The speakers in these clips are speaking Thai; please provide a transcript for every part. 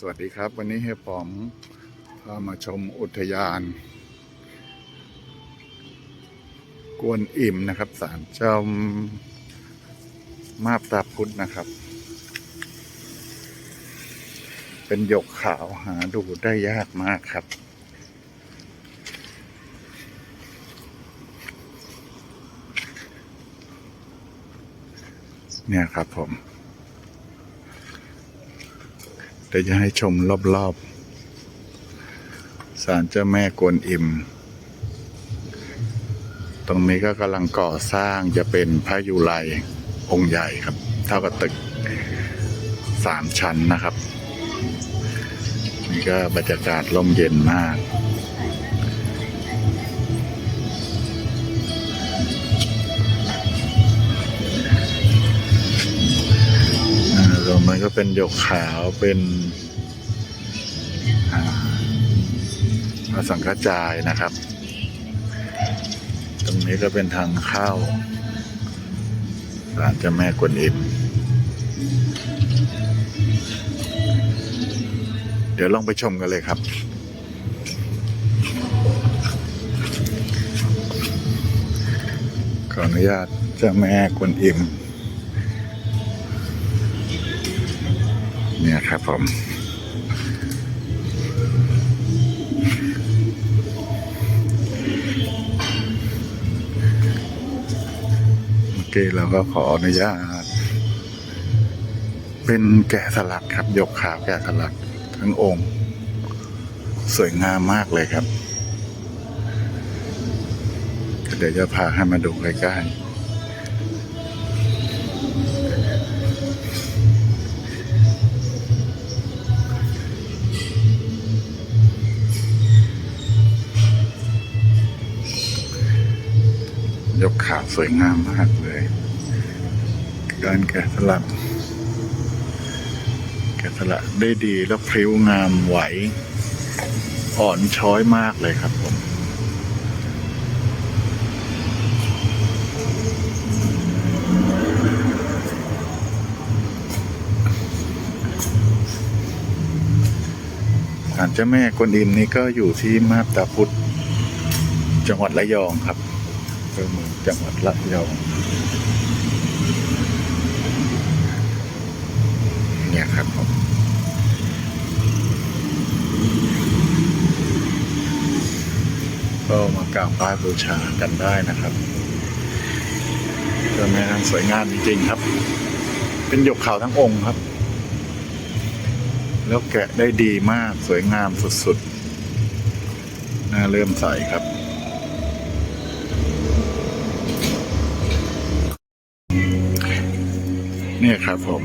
สวัสดีครับ วันนี้เฮียป๋องพามาชมอุทยาน กวนอิ่มนะครับศาลเจ้ามาบตาพุทธนะครับ เป็นหยกขาวหาดูได้ยากมากครับ เนี่ยครับผม เดี๋ยวจะให้ชมรอบๆศาลเจ้าแม่กวนอิม ตรงนี้ก็กำลังก่อสร้างจะเป็นพระยุไลองค์ใหญ่ครับ เท่ากับตึกสามชั้นนะครับ นี่ก็บรรยากาศร่มเย็นมาก ก็เป็นหยกขาวเป็นอ่าพระสังฆจายนะครับ ตรงนี้ก็เป็นทางเข้าศาลเจ้าแม่กวนอิมเดี๋ยวลองไปชมกันเลยครับขออนุญาตเจ้าแม่กวนอิม เนี่ยครับผมเมื่อกี้เราก็ขออนุญาต เป็นแกะสลักครับ ยกขาวแกะสลักทั้งองค์ สวยงามมากเลยครับ เดี๋ยวจะพาให้มาดูใกล้ๆ ยกขาสวยงามมากเลย การแกะสลักแกะสลักได้ดีแล้วพริ้วงามไหว อ่อนช้อยมากเลยครับผมศาลเจ้าแม่กวนอิมนี่ก็อยู่ที่มาบตาพุธจังหวัดระยองครับ เภอเมืองจังหวัดระยองเนี่ยครับผมก็มากราบไหว้บูชากันได้นะครับเจ้าแม่นางสวยงามจริงๆครับ เป็นหยกขาวทั้งองค์ครับ แล้วแกะได้ดีมากสวยงามสุดๆน่าเริ่อมใสครับ นี่ครับผม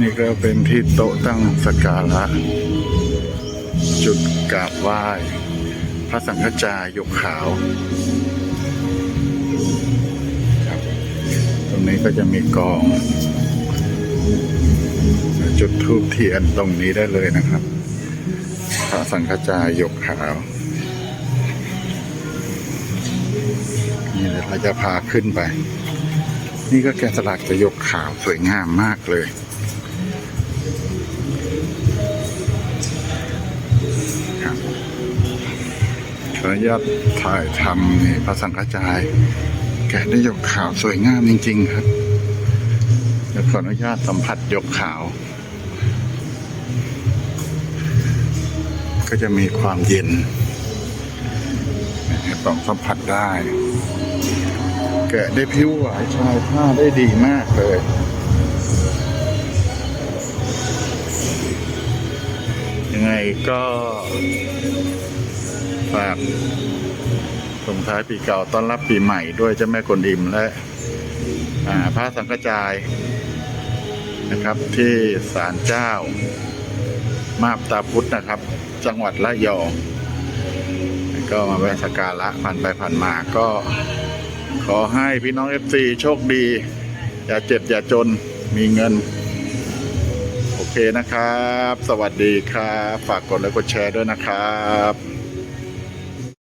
นี่ก็เป็นที่โต๊ะตั้งสการะ จุดกราบไหว้ พระสังฆจายยกขาวครับตรงนี้ก็จะมีกอง จุดทูบเทียนตรงนี้ได้เลยนะครับ พระสังฆจายกขาว ดี๋ยวเราจะพาขึ้นไป นี่ก็แกะสลักจะยกขาวสวยงามมากเลย ครับขออนุญาตถ่ายทำนี่พระสังฆจาย แกะได้ยกขาวสวยงามจริง ๆ ครับเดี๋ยวขออนุญาตสัมผัสยกขาว ก็จะมีความเย็นให้สัมผัสได้ แกะได้ผิวไหวชายผ้าได้ดีมากเลยยังไงก็ฝากส่งท้ายปีเก่าต้อนรับปีใหม่ด้วยเจ้าแม่กวนอิมและอ่าพระสังฆจายนะครับ ที่ศาลเจ้า มาบตาพุทธนะครับ จังหวัดระยอง ก็มาแวะสักการะผ่านไปผ่านมาก็ ขอให้พี่น้องเอฟซีโชคดี อย่าเจ็บอย่าจนมีเงิน โอเคนะครับ สวัสดีครับ ฝากกดไลค์กดแชร์ด้วยนะครับ